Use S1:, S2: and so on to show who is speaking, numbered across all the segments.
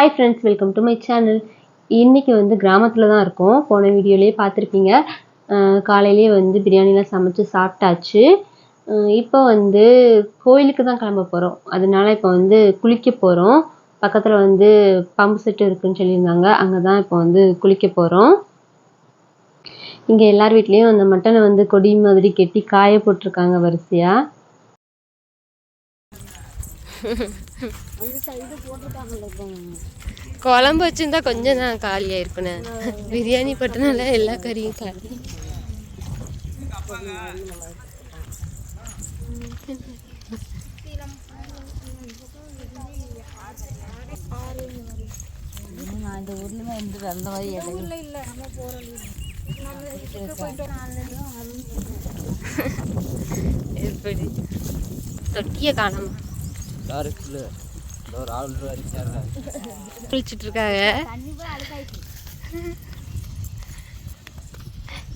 S1: Hi friends welcome to my channel இன்றைக்கி வந்து கிராமத்தில் தான் இருக்கோம். போன வீடியோலேயே பார்த்துருப்பீங்க. காலையிலேயே வந்து பிரியாணிலாம் சமைச்சு சாப்பிட்டாச்சு. இப்போ வந்து கோயிலுக்கு தான் கிளம்ப போகிறோம் அதனால இப்போ வந்து குளிக்க போகிறோம் பக்கத்தில் வந்து பம்பு செட்டு இருக்குன்னு சொல்லியிருந்தாங்க. அங்கே தான் இப்போ வந்து குளிக்க போகிறோம் இங்கே எல்லார் வீட்லேயும் அந்த மட்டனை வந்து கொடி மாதிரி கெட்டி காய போட்டிருக்காங்க வரிசையாக
S2: குழம்பு வச்சிருந்தா கொஞ்சம் தான் காலியாக இருக்குண்ணே பிரியாணி பட்டனால எல்லா கறியும் காலி.
S3: இந்த ஊர்லயுமே இருந்து அந்த மாதிரி இடையில
S2: எப்படி? தொட்டியை காணாம? குளிச்சுட்டு இருக்காங்க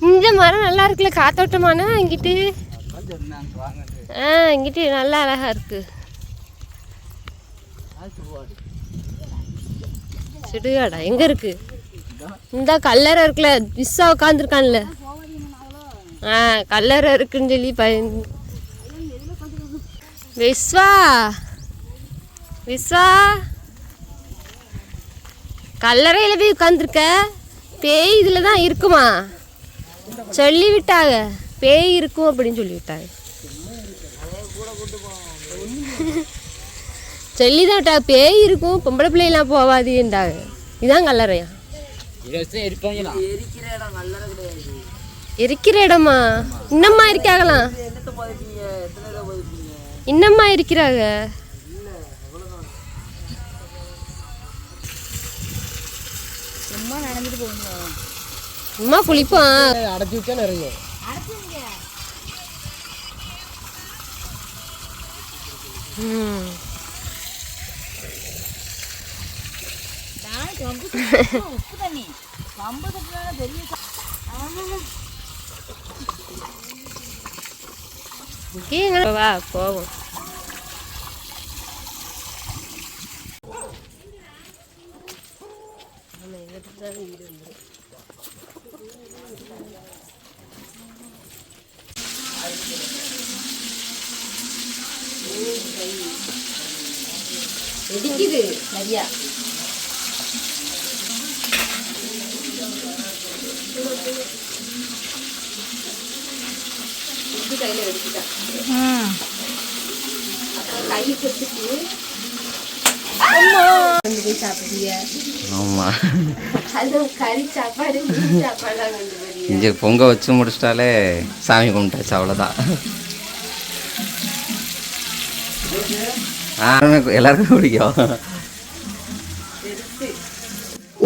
S2: இந்த மரம் நல்லா இருக்குல்ல காத்தோட்டமான இங்கிட்டு? ஆ இங்கிட்டு நல்லா அழகா இருக்கு. சுடுகாடா. எங்க இருக்கு? இந்த கல்லறை இருக்குல்ல விஸ்ஸா உட்காந்துருக்கான்ல ஆ கல்லறை இருக்குன்னு சொல்லி பயந்து விஸ்வா! விஸ்வா. கல்லறையில் போய் உட்காந்துருக்க பேய் இதில் தான் இருக்குமா? சொல்லிவிட்டாங்க. பேய் இருக்கும் அப்படின்னு சொல்லி விட்டாங்க சொல்லி தான் விட்டாங்க. பேய் இருக்கும் பொம்பளை பிள்ளைலாம் போவாதுன்றாங்க இதான் கல்லறையா? இருக்கிற இடமா? இன்னம்மா இருக்காங்களாம் இன்னம்மா இருக்கிறாங்க.
S3: சும்மா நடந்துட்டு போகணும்
S2: சும்மா குளிப்பான்
S4: அடைச்சி வச்சா நிறைய.
S3: உப்பு தண்ணி. கம்பு தட்டுனால பெரிய
S2: இங்கேயும் எங்க- வா போவோம்.
S3: இடிக்குது சரியா
S2: கொண்டு போய் சாப்பிடுவீங்க
S4: ஆமாம்
S2: அதுவும் கறி சாப்பாடு மீன் சாப்பாடுலாம் கொண்டு போறீங்க
S4: இங்கே பொங்க வச்சு முடிச்சிட்டாலே சாமி கும்பிட்டாச்சு அவ்வளோதான் எல்லாருக்கும் பிடிக்கும்.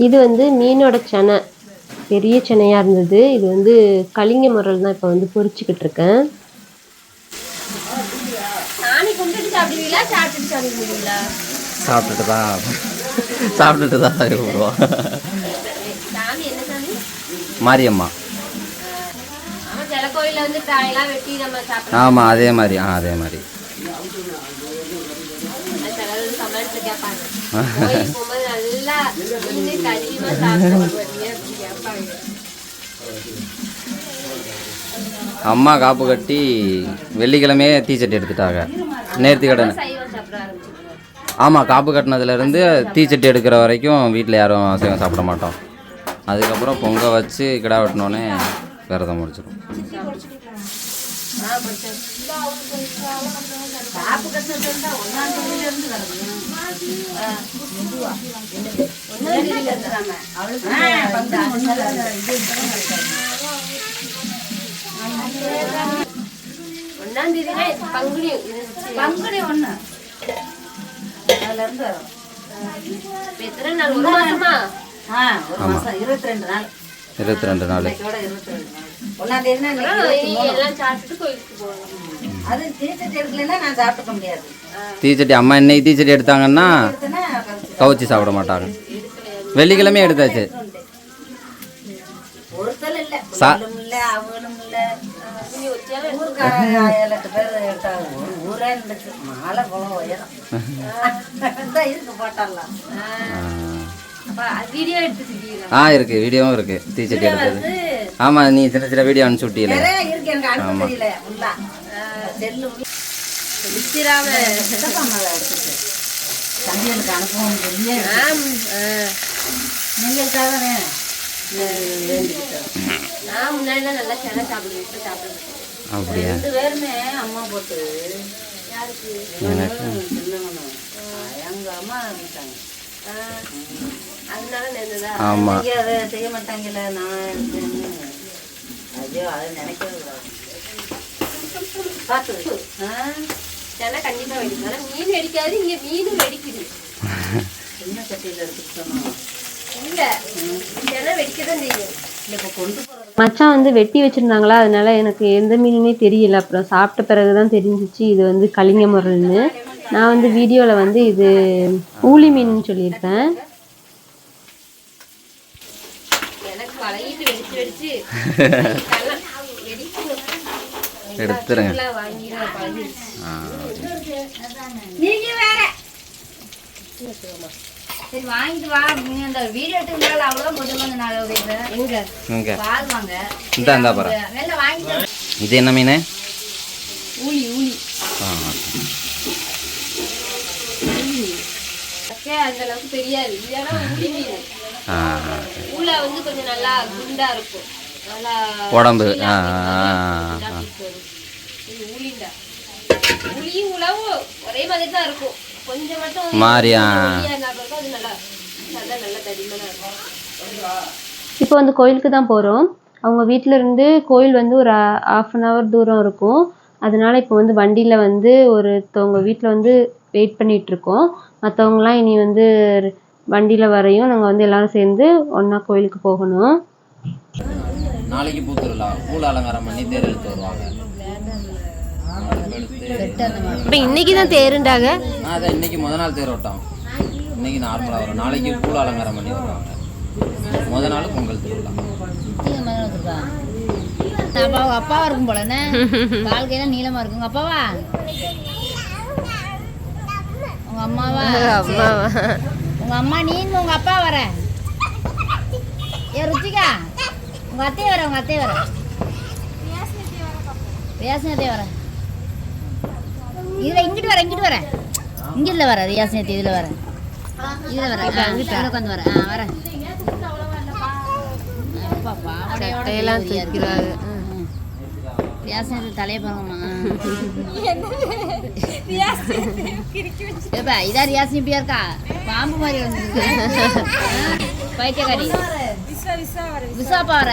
S1: இது வந்து மீனோட செனை. பெரிய செனையாக இருந்தது. இது வந்து கலிங்க முறையில் தான் இப்போ வந்து பொரிச்சுக்கிட்டு இருக்கேன்.
S2: சாப்பிட்டுட்டு
S4: சாப்பிட்டுட்டு தான் சாப்பிட்டுட்டு தான் சாமி கும்பிடுவோம்
S2: சாமி என்ன சாமி?
S4: மாரியம்மா. ஆமாம் அதே மாதிரி. ஆ அதே மாதிரி.
S2: கேட்பாங்க போகும்போது நல்லா சாப்பிட்டு கேட்பாங்க
S4: அம்மா காப்பு கட்டி வெள்ளிக்கிழமையே தீச்சட்டி எடுத்துட்டாங்க நேர்த்தி கடன் ஆமாம் காப்பு கட்டினதுலேருந்து தீச்சட்டி எடுக்கிற வரைக்கும் வீட்டில் யாரும் அசைவம் சாப்பிட மாட்டோம் அதுக்கப்புறம் பொங்க வச்சு கிடா வெட்டினோடனே விரதம் முடிச்சிடும்
S2: ஒன்னாம் தேதினா பங்குனி
S3: பங்குனி ஒண்ணு அதுல இருந்து வரும்
S2: எத்தனை நாள் ஒரு மாசமா?
S3: ஆ ஒரு மாசம் இருபத்தி ரெண்டு நாள்.
S4: இருபத்தி ரெண்டு நாள்.
S3: இதோட இருபத்தி ரெண்டு நாள். ஒன்னாம் தேதினா
S2: அப்புறம்
S3: இன்னைக்கு
S2: இனி எல்லாம் சாப்பிட்டுட்டு கோயிலுக்கு போகணும்
S3: அது தீர்த்தத்தை எடுக்கலைன்னா நான் சாப்பிட்டுக்க முடியாது.
S4: தீச்சட்டி அம்மா இன்னைக்கு தீச்சட்டி எடுத்தாங்கன்னா கவுச்சி சாப்பிட மாட்டாங்க. வெள்ளிக்கிழமையே எடுத்தாச்சு.
S3: ஒருத்தர் இல்ல.
S4: சா-
S3: இவளும் இல்ல அவங்களும் இல்ல. ஊருக்கார ஏழு எட்டு பேர் எடுத்தாங்க. ஒரு ஊரே இருந்துச்சு மாலை குளம் உயரம். தான் இருக்கு போட்டாலாம்
S4: ஆ. இருக்குது வீடியோவும் இருக்குது தீச்சட்டி எடுத்தது. ஆமாம் நீ சின்ன சின்ன வீடியோ அனுப்பிச்சு
S3: செல்லு.
S2: விசிறாம
S3: தம்பிகளுக்கு அனுப்பவும்
S2: ஆம்.
S3: நீங்களுக்காக
S2: நான் முன்னாடிலாம் நல்லா சென சாப்பிடுவேன் இப்போ சாப்பிட மாட்டேன்.
S4: அப்படியா?
S3: ரெண்டு பேருமே அம்மா போட்டு
S2: யாருக்கு?
S3: சின்னவனும் எங்க அம்மா இருக்காங்க
S4: ஆமாம்
S3: செய்ய மாட்டாங்கல்ல நான் இருக்கேன்னு. ஐயோ அதை நினைக்கிறது கூடாது. பார்த்து ஆ
S2: சென கண்டிப்பா வெடிக்கும். ஆனா மீன் வெடிக்காது இங்க மீனும் வெடிக்குது.
S3: சட்டியில்
S2: செய்யும்
S1: மச்சான் வந்து வெட்டி வச்சிருந்தாங்களா? அதனால எனக்கு எந்த மீனுமே தெரியல. அப்புறம் சாப்பிட்ட பிறகு தான் தெரிஞ்சிச்சு இது வந்து கலிங்க முரல்னு. நான் வந்து வீடியோவில் வந்து இது ஊளி மீன் சொல்லியிருப்பேன்.
S4: எடுத்துருங்க.
S3: சரி வாங்கிட்டு வா. அந்த வீடியோ எடுத்துருந்தாலும் அவ்வளோ முதல்ல வந்து
S2: எங்க?
S3: வாங்க.
S4: இந்தா பாரு.
S3: வா.
S4: இது என்ன மீன்?
S2: ஊழி ஊழி
S4: ஆ
S2: அக்கா அந்த அளவுக்கு தெரியாது. மீன் ஊழ வந்து கொஞ்சம் நல்லா குண்டா இருக்கும். நல்லா
S4: உடம்பு
S2: உழவும் ஒரே மாதிரி தான் இருக்கும். கொஞ்சம் மட்டும்
S4: மாறி, ஆ.
S2: ஊழியா இருந்தா பிறகு அது நல்லா நல்லா நல்லா தடிமனா இருக்கும்.
S1: இப்போ வந்து கோயிலுக்கு தான் போகிறோம் அவங்க வீட்டில் இருந்து கோயில் வந்து ஒரு ஆஃப் அன் ஹவர் தூரம் இருக்கும். அதனால இப்போ வந்து வண்டியில் வந்து ஒருத்தவங்க வீட்டில் வந்து வெயிட் பண்ணிட்டு இருக்கோம் மற்றவங்களாம் இனி வந்து வண்டியில் வரையும் நாங்கள் வந்து எல்லாரும் சேர்ந்து ஒன்றா கோயிலுக்கு போகணும்.
S4: நாளைக்கு பூத்துருலா பூல அலங்காரம் பண்ணி தேர் எடுத்து வருவாங்க.
S2: இப்போ இன்னைக்கு தான் தேருண்டாக
S4: ஆ, அதான் இன்னைக்கு முத நாள் தேர் ஓட்டம் இன்னைக்கு நார்மலாக வரும். நாளைக்கு பூல அலங்காரம் பண்ணி வருவாங்க. முத நாள் பொங்கல் திருவிழா.
S3: அப்பாவா இருக்கும் போல என்ன கால் கையெல்லாம் நீளமா இருக்கும் உங்க அப்பாவா? உங்க அம்மாவா? உங்க அம்மா நீ உங்க அப்பா வர. ஏ ருச்சிகா உங்க அத்தையை வர உங்க அத்தையை வர. ரியாசனத்தை வர. இதுல இங்கிட்டு வர இங்கிட்டு வர. இங்க இல்ல வர ரியாசனத்தை இதுல வர. இதுல வர. உட்காந்து வர. ஆ வர.
S2: சட்டையெல்லாம் தூக்கிறாங்க
S3: வியாசனத்தை தலையை பாருங்கம்மா இதா ரியாசினி இப்படியா இருக்கா? பாம்பு மாதிரி வந்துருக்கு. பைத்தியக்காரி. விசாப்பா வர.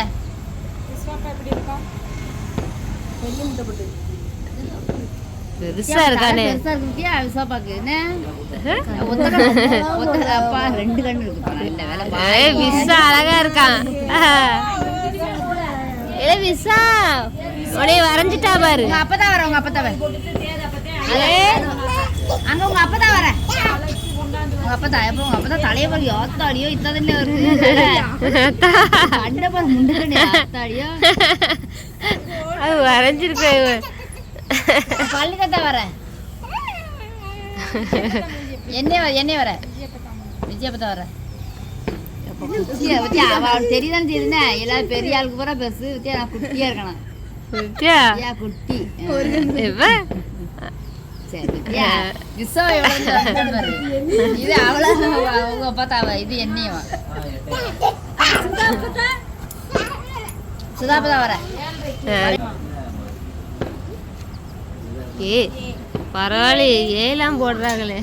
S2: பெருசா இருக்கானே.
S3: பெருசா விசாப்பாக்கு என்ன? அப்பா ரெண்டு கண்ணு
S2: ஏய் விசா அழகா இருக்கான். ஏ விசா. உடைய வரைஞ்சிட்டா பாரு.
S3: உங்க அப்பதான் வர உங்க அப்பதான் வர அங்க உங்க அப்பதான் வர உங்க அப்பதான் எப்ப உங்க அப்பதான் தலைய பாரு ஆத்தாடியோ இத்தாதல்ல வருது? பாரு முண்டனே ஆத்தாடியோ.
S2: அது வரைஞ்சிருக்கேன்
S3: பள்ளிக்கத்தா வர என்ன வர என்ன வர? விஜயபத்தா வர குட்டியா பத்தியா அவ அவளுக்கு தெரியுதானே தெரியுதுனே எல்லாரும் பெரிய ஆளுக்கு பூரா பெருசு நான் குட்டியா இருக்கணும். இது என்னையவா சுதாபதா வர
S2: ஏ பரவாயில்லையே ஏலாம் போடுறாங்களே?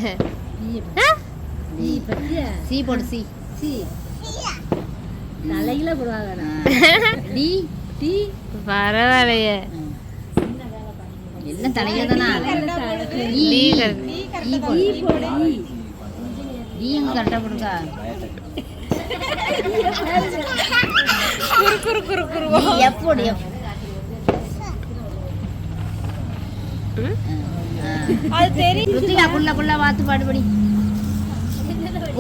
S3: சி போடு சி சி தலையில போடுவாங்க டி டி
S2: பரவாயில்லையே
S3: எல்லாம் தலையில தானா.
S2: கிடக்கு.
S3: ஈ எங்க கரெக்டா போடுக்கா? ஈ, எஃப் போடு எஃப் ருத்திகா குள்ள குள்ள வாத்து பாட்டு படி.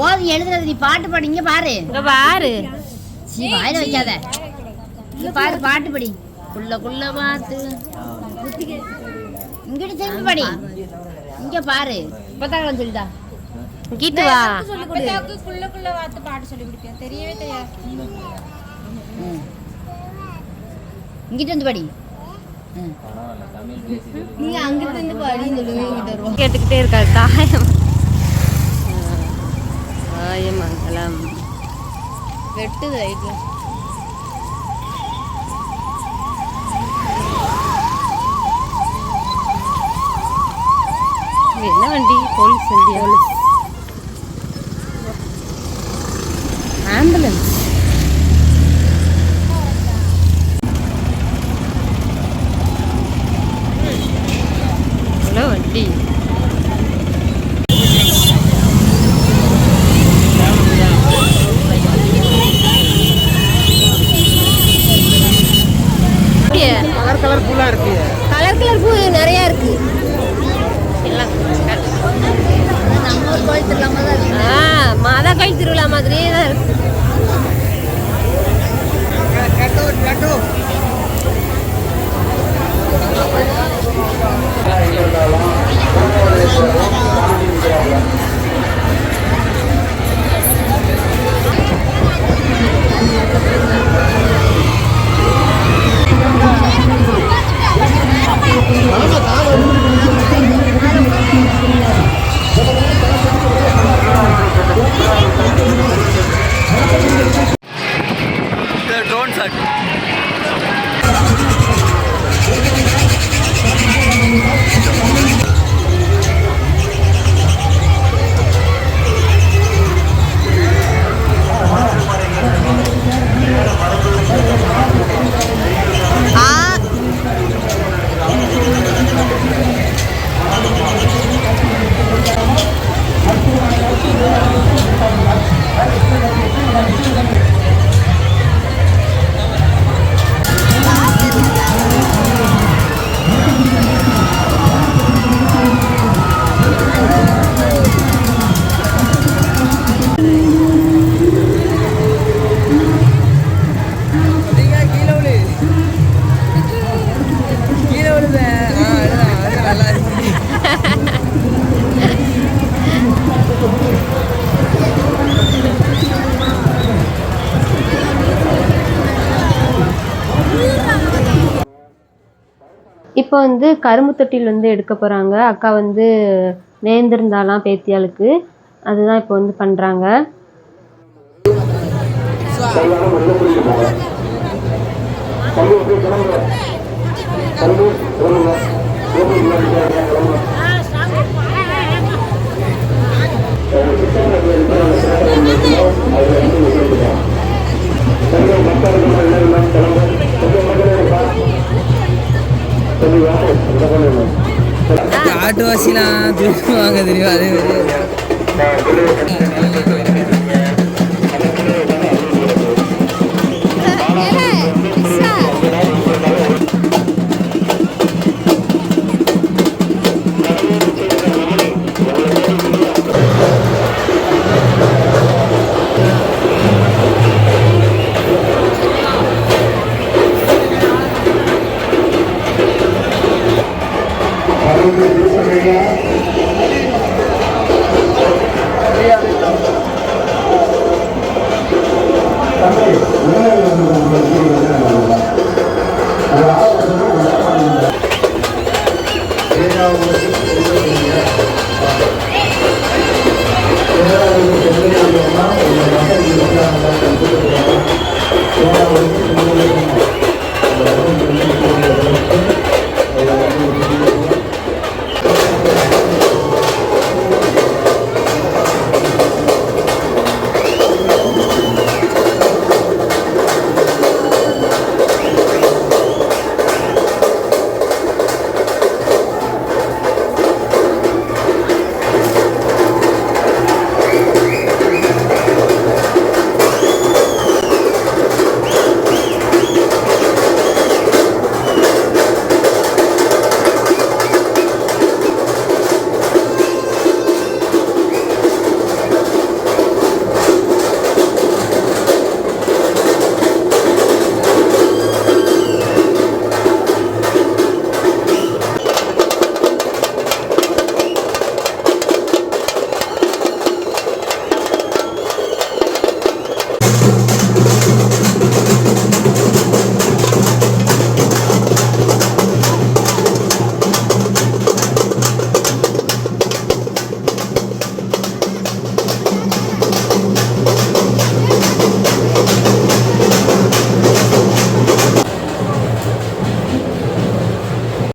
S3: ஓது எழுதுறது நீ பாட்டு பாடு. இங்க பாரு.
S2: பாரு.
S3: சீ வாயில வைக்காத. இங்க பாரு பாட்டு படி. குள்ள குள்ள வாத்து இங்கிட்டு திரும்பி படி. இங்க பாரு. இப்பதான் சொல்லிட்டா
S2: கீட்டு வா.
S3: இங்கிட்ட வந்து படி. நீங்க அங்கிட்ட இருந்து படின்னு
S2: கேட்டுக்கிட்டே இருக்காரு தாயம். தாயமங்கலம்
S3: வெட்டுது ரைட்ல
S2: என்ன வண்டி? போலீஸ் வண்டி ஆம்புலன்ஸ்.
S5: Thank you.
S1: இப்போ வந்து கரும்பு தொட்டில் வந்து எடுக்க போகிறாங்க அக்கா வந்து நேர்ந்திருந்தாலாம் பேத்தியாளுக்கு. அதுதான் இப்போ வந்து பண்ணுறாங்க
S5: ஆட்டு வாசிலாம் வாங்க தெரியும்? அதே மாதிரி